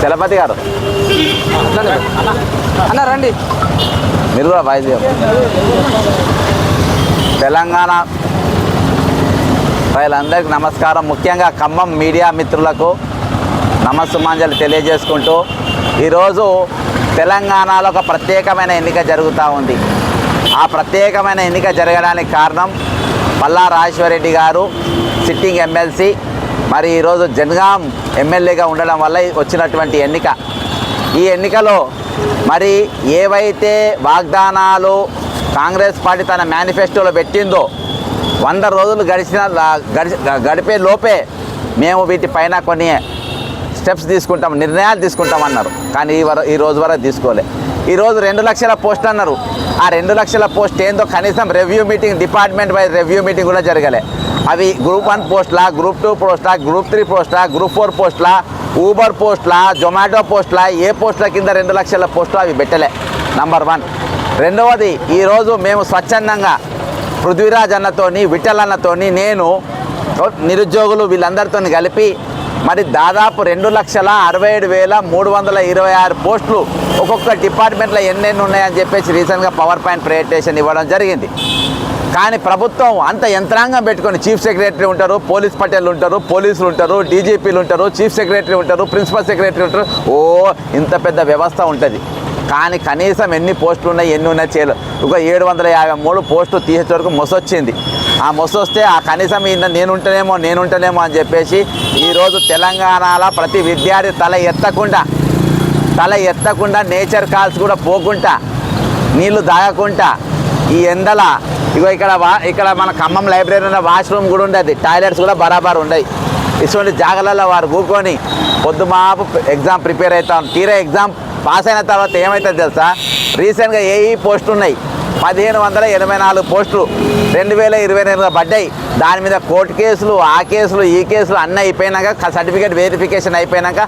చలపతి గారు. అన్న రండి. మీరు కూడా వాయిస్ తెలంగాణ ప్రజలందరికీ నమస్కారం. ముఖ్యంగా ఖమ్మం మీడియా మిత్రులకు నమస్సుమాంజలి తెలియజేసుకుంటూ ఈరోజు తెలంగాణలో ఒక ప్రత్యేకమైన ఎన్నిక జరుగుతూ ఉంది. ఆ ప్రత్యేకమైన ఎన్నిక జరగడానికి కారణం పల్లా రాజేశ్వరరెడ్డి గారు సిట్టింగ్ ఎమ్మెల్సీ మరి ఈరోజు జనగాం ఎమ్మెల్యేగా ఉండడం వల్ల వచ్చినటువంటి ఎన్నిక. ఈ ఎన్నికలో మరి ఏవైతే వాగ్దానాలు కాంగ్రెస్ పార్టీ తన మేనిఫెస్టోలో పెట్టిందో వంద రోజులు గడిచిన గడిచి గడిపే లోపే మేము వీటిపైన కొన్ని స్టెప్స్ తీసుకుంటాం నిర్ణయాలు తీసుకుంటామన్నారు కానీ ఈ వర ఈ రోజు వరకు తీసుకోలే. ఈరోజు రెండు లక్షల పోస్ట్ అన్నారు. ఆ రెండు లక్షల పోస్ట్ ఏందో కనీసం review meeting department wise review meeting కూడా జరగలే. అవి గ్రూప్ వన్ పోస్ట్లా గ్రూప్ టూ పోస్ట్లా గ్రూప్ త్రీ పోస్ట్లా గ్రూప్ ఫోర్ పోస్ట్లా ఊబర్ పోస్ట్లా జొమాటో పోస్ట్లా ఏ పోస్టుల కింద రెండు లక్షల పోస్టులు అవి పెట్టలే. నంబర్ వన్ రెండవది ఈరోజు మేము స్వచ్ఛందంగా పృథ్వీరాజ్ అన్నతోని విఠల్ అన్నతోని నేను నిరుద్యోగులు వీళ్ళందరితో కలిపి మరి దాదాపు రెండు లక్షల అరవై ఏడు వేల మూడు వందల ఇరవై ఆరు పోస్టులు ఒక్కొక్క డిపార్ట్మెంట్లో ఎన్నెన్ని ఉన్నాయని చెప్పేసి రీసెంట్గా పవర్ పాయింట్ ప్రజెంటేషన్ ఇవ్వడం జరిగింది. కానీ ప్రభుత్వం అంత యంత్రాంగం పెట్టుకొని చీఫ్ సెక్రటరీ ఉంటారు పోలీస్ పటేల్ ఉంటారు పోలీసులు ఉంటారు డీజీపీలు ఉంటారు చీఫ్ సెక్రటరీ ఉంటారు ప్రిన్సిపల్ సెక్రటరీ ఉంటారు. ఓ ఇంత పెద్ద వ్యవస్థ ఉంటుంది. కానీ కనీసం ఎన్ని పోస్టులు ఉన్నాయి ఎన్ని ఉన్నాయి చేయలేదు ఒక ఏడు వందల యాభై మూడు పోస్టులు తీసే వరకు మొసొచ్చింది. ఆ మొసొస్తే ఆ కనీసం ఈయన నేను ఉంటేనేమో నేను అని చెప్పేసి ఈరోజు తెలంగాణలో ప్రతి విద్యార్థి తల ఎత్తకుండా తల ఎత్తకుండా నేచర్ కాల్స్ కూడా పోకుండా నీళ్ళు దాగకుండా ఈ ఎండల ఇగో ఇక్కడ వా ఇక్కడ మన ఖమ్మం లైబ్రరీ ఉన్న వాష్రూమ్ కూడా ఉండేది టాయిలెట్స్ కూడా బరాబర్ ఉండయి. ఇటువంటి జాగాలలో వారు కూకొని పొద్దుమాపు ఎగ్జామ్ ప్రిపేర్ అవుతాం. తీరా ఎగ్జామ్ పాస్ అయిన తర్వాత ఏమవుతుంది తెలుసా? రీసెంట్గా ఏ పోస్టులు ఉన్నాయి పదిహేను వందల ఎనభై నాలుగు పోస్టులు రెండు వేల ఇరవై ఎనిమిదిలో పడ్డాయి. దాని మీద కోర్టు కేసులు ఆ కేసులు ఈ కేసులు అన్నీ అయిపోయినాక సర్టిఫికేట్ వెరిఫికేషన్ అయిపోయినాక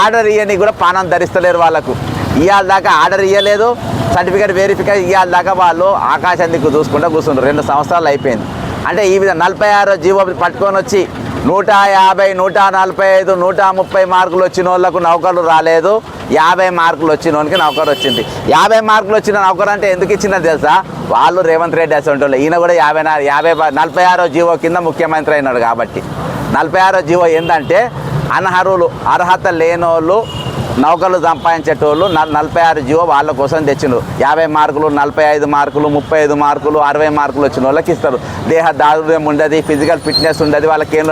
ఆర్డర్ ఇవ్వని కూడా పానం ధరిస్తలేరు వాళ్ళకు. ఇవాళ దాకా ఆర్డర్ ఇవ్వలేదు సర్టిఫికేట్ వెరిఫికేషన్ ఇవాళ దాకా వాళ్ళు ఆకాశం దిక్కు చూసుకుంటూ కూర్చుంటారు రెండు సంవత్సరాలు అయిపోయింది. అంటే ఈ విధంగా నలభై ఆరో జీవో పట్టుకొని వచ్చి నూట యాభై నూట నలభై ఐదు నూట ముప్పై మార్కులు వచ్చిన వాళ్ళకు నౌకరు రాలేదు. యాభై మార్కులు వచ్చిన వాళ్ళకి నౌకరు వచ్చింది. యాభై మార్కులు వచ్చిన నౌకరు అంటే ఎందుకు ఇచ్చిందో తెలుసా? వాళ్ళు రేవంత్ రెడ్డి అసలు వాళ్ళు. ఈయన కూడా యాభై యాభై నలభై ఆరో జీవో కింద ముఖ్యమంత్రి అయినాడు కాబట్టి. నలభై ఆరో జీవో ఏంటంటే అనర్హులు అర్హత లేనోళ్ళు నౌకలు సంపాదించేటోళ్ళు నలభై ఆరు జీవో వాళ్ళ కోసం తెచ్చిండ్రు. యాభై మార్కులు నలభై ఐదు మార్కులు ముప్పై ఐదు మార్కులు అరవై మార్కులు వచ్చిన వాళ్ళకి ఇస్తారు. దేహ దారుణ్యం ఉండదు ఫిజికల్ ఫిట్నెస్ ఉండదు వాళ్ళకి ఏం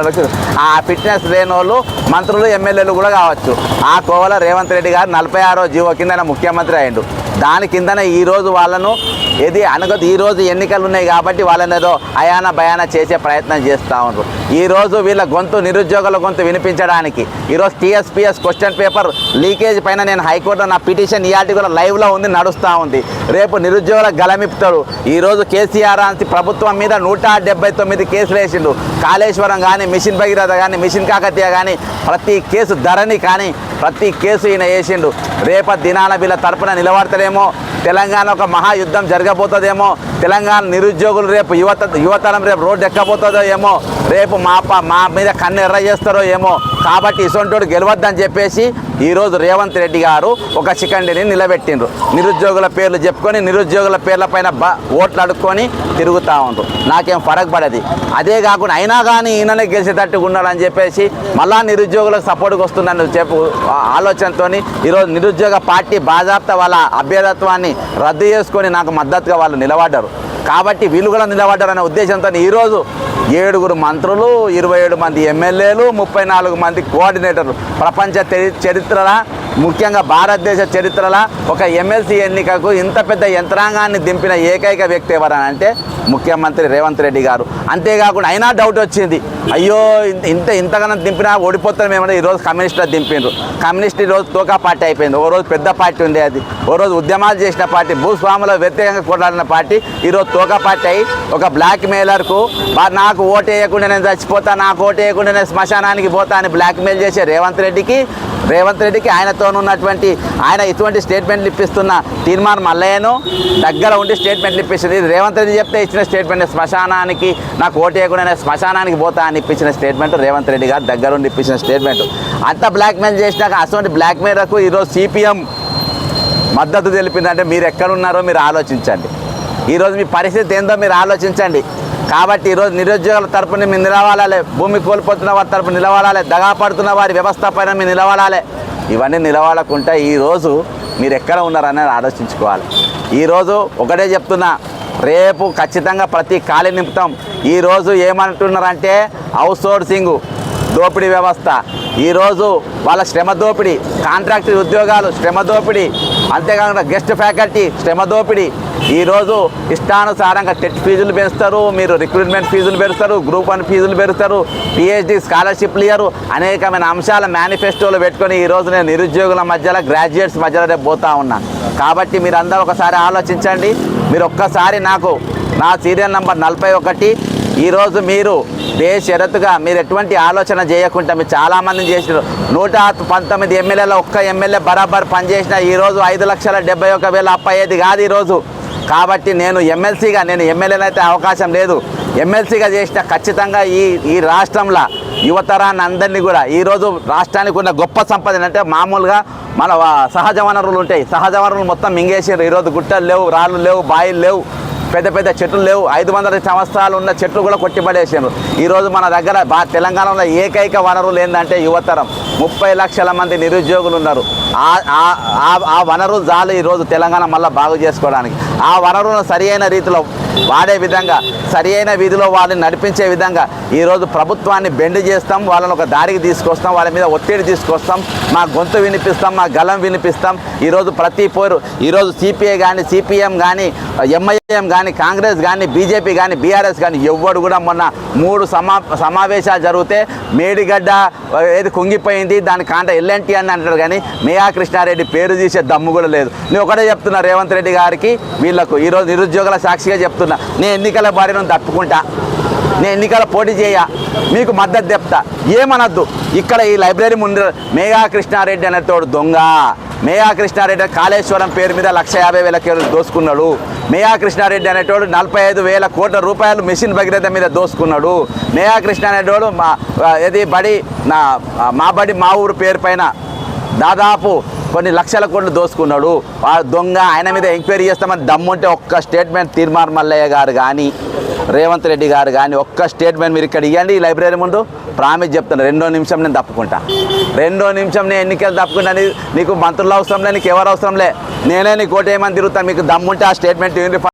ఆ ఫిట్నెస్ లేని వాళ్ళు మంత్రులు ఎమ్మెల్యేలు కూడా కావచ్చు. ఆ కోవల రేవంత్ రెడ్డి గారు నలభై ఆరో జీవో కింద ముఖ్యమంత్రి అయిండు. దాని కిందనే ఈరోజు వాళ్ళను ఏది అనగదు ఈరోజు ఎన్నికలు ఉన్నాయి కాబట్టి వాళ్ళని ఏదో అయాన భయాన చేసే ప్రయత్నం చేస్తూ ఉన్నారు ఈరోజు వీళ్ళ గొంతు నిరుద్యోగుల గొంతు వినిపించడానికి ఈరోజు టీఎస్పీఎస్ క్వశ్చన్ పేపర్ లీకేజ్ పైన నేను హైకోర్టులో నా పిటిషన్ ఇయాటి కూడా లైవ్లో ఉంది నడుస్తూ ఉంది. రేపు నిరుద్యోగుల గలమిపుతాడు. ఈరోజు కేసీఆర్ అంత ప్రభుత్వం మీద నూట డెబ్బై తొమ్మిది కేసులు వేసిండు. కాళేశ్వరం కానీ మిషన్ భగీరథ కానీ మిషన్ కాకతీయ కానీ ప్రతి కేసు ధరణి కానీ ప్రతి కేసు ఈయన వేసిండు. రేపటి దినాన వీళ్ళ తరపున నిలబడతారేమో తెలంగాణ ఒక మహాయుద్ధం జరగబోతుందేమో తెలంగాణ నిరుద్యోగులు రేపు యువత యువతరం రేపు రోడ్డు ఎక్కబోతుందో ఏమో రేపు మా మా మీద కన్ను ఎర్ర చేస్తారో ఏమో కాబట్టి ఇసొంటోడు గెలవద్దని చెప్పేసి ఈరోజు రేవంత్ రెడ్డి గారు ఒక చికండిని నిలబెట్టిండ్రు. నిరుద్యోగుల పేర్లు చెప్పుకొని నిరుద్యోగుల పేర్ల పైన బ ఓట్లు అడుక్కొని తిరుగుతూ ఉంటారు నాకేం ఫరక్ పడేది. అదే కాకుండా అయినా కానీ ఈయననే గెలిచేటట్టుగా ఉండాలని చెప్పేసి మళ్ళా నిరుద్యోగులకు సపోర్ట్కి వస్తుందని చెప్పు ఆలోచనతో ఈరోజు నిరుద్యోగ పార్టీ బాజాప్తా వాళ్ళ అభ్యర్థత్వాన్ని రద్దు చేసుకొని నాకు మద్దతుగా వాళ్ళు నిలబడ్డారు. కాబట్టి వీళ్ళు కూడా నిలబడ్డారనే ఉద్దేశంతో ఈరోజు ఏడుగురు మంత్రులు ఇరవై ఏడు మంది ఎమ్మెల్యేలు ముప్పై నాలుగు మంది కోఆర్డినేటర్లు. ప్రపంచ తెరి- చరిత్రల ముఖ్యంగా భారతదేశ చరిత్రలో ఒక ఎమ్మెల్సీ ఎన్నికకు ఇంత పెద్ద యంత్రాంగాన్ని దింపిన ఏకైక వ్యక్తి ఎవరని అంటే ముఖ్యమంత్రి రేవంత్ రెడ్డి గారు. అంతేకాకుండా అయినా డౌట్ వచ్చింది. అయ్యో ఇంత ఇంత ఇంతగానో దింపినా ఓడిపోతాం ఏమన్నా ఈరోజు కమ్యూనిస్టులు దింపిండ్రు. కమ్యూనిస్ట్ ఈరోజు తోకా పార్టీ అయిపోయింది. ఓ రోజు పెద్ద పార్టీ ఉండే అది. ఓ రోజు ఉద్యమాలు చేసిన పార్టీ భూస్వాముల వ్యతిరేకంగా కొట్లాడిన పార్టీ ఈరోజు తోకా పార్టీ అయి ఒక బ్లాక్ మెయిలర్కు నాకు ఓటు వేయకుండా నేను చచ్చిపోతా నాకు ఓటు వేయకుండా నేను శ్మశానానికి పోతా అని బ్లాక్ మెయిల్ చేసే రేవంత్ రెడ్డికి రేవంత్ రెడ్డికి ఆయన ఉన్నటువంటి ఆయన ఇటువంటి స్టేట్మెంట్లు ఇప్పిస్తున్న తీర్మానం మల్లయ్యను దగ్గర ఉండి స్టేట్మెంట్లు ఇప్పిస్తుంది రేవంత్ రెడ్డి చెప్తే ఇచ్చిన స్టేట్మెంట్ శ్మశానానికి నాకు ఓటు శ్మశానానికి పోతా అని ఇప్పించిన స్టేట్మెంట్ రేవంత్ రెడ్డి గారు దగ్గర ఉండి ఇప్పించిన స్టేట్మెంట్ అంత బ్లాక్మెయిల్ చేసినాక అటువంటి బ్లాక్మెయిల్కు ఈరోజు సిపిఎం మద్దతు తెలిపిందంటే మీరు ఎక్కడున్నారో మీరు ఆలోచించండి. ఈరోజు మీ పరిస్థితి ఏందో మీరు ఆలోచించండి. కాబట్టి ఈరోజు నిరుద్యోగుల తరపున మీరు నిలవాలాలి. భూమి కోల్పోతున్న వారి తరపున నిలవాలాలి. దగా పడుతున్న వారి వ్యవస్థ పైన మీరు నిలవాలాలి. ఇవన్నీ నిలవాలకుంటే ఈరోజు మీరు ఎక్కడ ఉన్నారనేది ఆలోచించుకోవాలి. ఈరోజు ఒకటే చెప్తున్నా రేపు ఖచ్చితంగా ప్రతి ఖాళీ నింపుతాం ఈరోజు ఏమంటున్నారంటే అవుట్ సోర్సింగ్ దోపిడీ వ్యవస్థ. ఈరోజు వాళ్ళ శ్రమ దోపిడీ కాంట్రాక్ట్ ఉద్యోగాలు శ్రమ దోపిడీ అంతేకాకుండా గెస్ట్ ఫ్యాకల్టీ శ్రమ దోపిడీ. ఈరోజు ఇష్టానుసారంగా టెట్ ఫీజులు పెంచుతారు మీరు రిక్రూట్మెంట్ ఫీజులు పెరుస్తారు గ్రూప్ వన్ ఫీజులు పెరుస్తారు పిహెచ్డి స్కాలర్షిప్లు ఇయ్యారు అనేకమైన అంశాల మేనిఫెస్టోలు పెట్టుకొని ఈరోజు నేను నిరుద్యోగుల మధ్యలో గ్రాడ్యుయేట్స్ మధ్యలో రేపు పోతా ఉన్నా. కాబట్టి మీరు అందరూ ఒకసారి ఆలోచించండి. మీరు ఒక్కసారి నాకు నా సీరియల్ నంబర్ నలభై ఒకటి ఈరోజు మీరు బేషరతుగా మీరు ఎటువంటి ఆలోచన చేయకుండా మీరు చాలామంది చేసినారు నూట పంతొమ్మిది ఎమ్మెల్యేల ఒక్క ఎమ్మెల్యే బరాబర్ పనిచేసిన ఈరోజు ఐదు లక్షల డెబ్బై ఒక వేల అప్పయ్యేది కాదు ఈరోజు. కాబట్టి నేను ఎమ్మెల్సీగా నేను ఎమ్మెల్యేనైతే అవకాశం లేదు. ఎమ్మెల్సీగా చేసిన ఖచ్చితంగా ఈ ఈ రాష్ట్రంలో యువతరాన్ని అందరినీ కూడా ఈరోజు రాష్ట్రానికి ఉన్న గొప్ప సంపద అంటే మామూలుగా మన సహజ వనరులు ఉంటాయి. సహజ వనరులు మొత్తం మింగేసారు ఈరోజు గుట్టలు లేవు రాళ్ళు లేవు బాయిలు లేవు. పెద్ద పెద్ద చెట్లు లేవు. ఐదు వందల సంవత్సరాలు ఉన్న చెట్లు కూడా కొట్టిపడేసారు ఈరోజు మన దగ్గర తెలంగాణలో ఏకైక వనరులు ఏంటంటే యువతరం. ముప్పై లక్షల మంది నిరుద్యోగులు ఉన్నారు. ఆ- వనరు జాలు వనరులు ఈరోజు తెలంగాణ మళ్ళీ బాగు చేసుకోవడానికి. ఆ వనరును సరి అయిన రీతిలో వాడే విధంగా సరి అయిన వీధిలో వాళ్ళని నడిపించే విధంగా ఈరోజు ప్రభుత్వాన్ని బెండ్ చేస్తాం వాళ్ళని ఒక దారికి తీసుకొస్తాం వాళ్ళ మీద ఒత్తిడి తీసుకొస్తాం మా గొంతు వినిపిస్తాం మా గలం వినిపిస్తాం. ఈరోజు ప్రతి పోరు ఈరోజు సిపిఐ కానీ సిపిఎం కానీ ఎంఐఎం కానీ కాంగ్రెస్ కానీ బీజేపీ కానీ బీఆర్ఎస్ కానీ ఎవ్వడు కూడా మొన్న మూడు సమా సమావేశాలు జరిగితే మేడిగడ్డ ఏది కుంగిపోయింది దాని కాంట ఎల్ఎన్టీ అని అంటారు కానీ మే మేయా కృష్ణారెడ్డి పేరు తీసే దమ్ము కూడా లేదు. నేను ఒకటే చెప్తున్నా రేవంత్ రెడ్డి గారికి వీళ్ళకు ఈరోజు నిరుద్యోగుల సాక్షిగా చెప్తున్నా నేను ఎన్నికల బారిన తట్టుకుంటా నేను ఎన్నికల పోటీ చేయ మీకు మద్దతు చెప్తా. ఏమనద్దు ఇక్కడ ఈ లైబ్రరీ ముందు మేఘా కృష్ణారెడ్డి అనేటోడు దొంగ. మేఘా కృష్ణారెడ్డి కాళేశ్వరం పేరు మీద లక్ష యాభై వేల కేసులు దోసుకున్నాడు. మేయా కృష్ణారెడ్డి అనేటోడు నలభై ఐదు వేల కోట్ల రూపాయలు మిషన్ భగీరథ మీద దోసుకున్నాడు. మేఘా కృష్ణ అనేటోడు మా ఇది బడి నా మా బడి మా ఊరు పేరు పైన దాదాపు కొన్ని లక్షల కోట్లు దోసుకున్నాడు. ఆ దొంగ ఆయన మీద ఎంక్వైరీ చేస్తామని దమ్ముంటే ఒక్క స్టేట్మెంట్ తీర్మార్ మల్లయ్య గారు కానీ రేవంత్ రెడ్డి గారు కానీ ఒక్క స్టేట్మెంట్ మీరు ఇక్కడ ఇవ్వండి ఈ లైబ్రరీ ముందు. ప్రామిస్ చెప్తాను రెండో నిమిషం నేను తప్పుకుంటా. రెండో నిమిషం నేను ఎన్నికలు తప్పుకుంటా నీకు మంత్రులు అవసరం లే నీకు ఎవరు అవసరం లే. నేనే నీకు ఓటు తిరుగుతాను మీకు దమ్ముంటే ఆ స్టేట్మెంట్ ఇవ్వండి